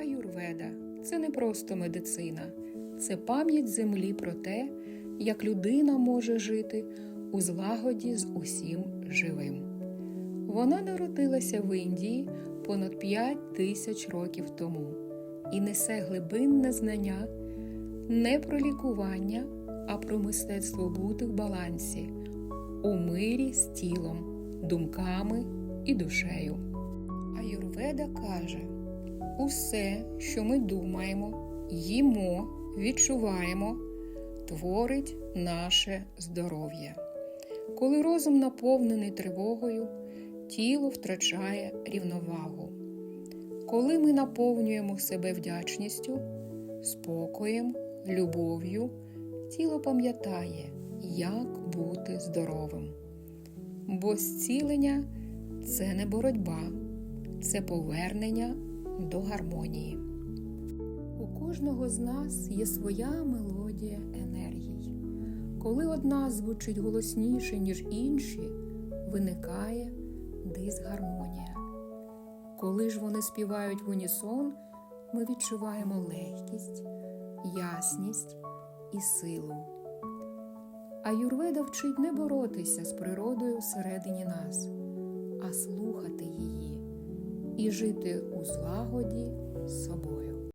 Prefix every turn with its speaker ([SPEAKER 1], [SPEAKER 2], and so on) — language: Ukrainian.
[SPEAKER 1] Аюрведа це не просто медицина, це пам'ять землі про те, як людина може жити у злагоді з усім живим. Вона народилася в Індії понад 5 тисяч років тому і несе глибинне знання не про лікування, а про мистецтво бути в балансі, у мирі з тілом, думками і душею. Аюрведа каже: усе, що ми думаємо, їмо, відчуваємо, творить наше здоров'я. Коли розум наповнений тривогою, тіло втрачає рівновагу. Коли ми наповнюємо себе вдячністю, спокоєм, любов'ю, тіло пам'ятає, як бути здоровим. Бо зцілення це не боротьба, це повернення до гармонії. У кожного з нас є своя мелодія енергій. Коли одна звучить голосніше, ніж інші, виникає дисгармонія. Коли ж вони співають в унісон, ми відчуваємо легкість, ясність і силу. А Юрведа вчить не боротися з природою всередині нас, а слухати її і жити у злагоді з собою.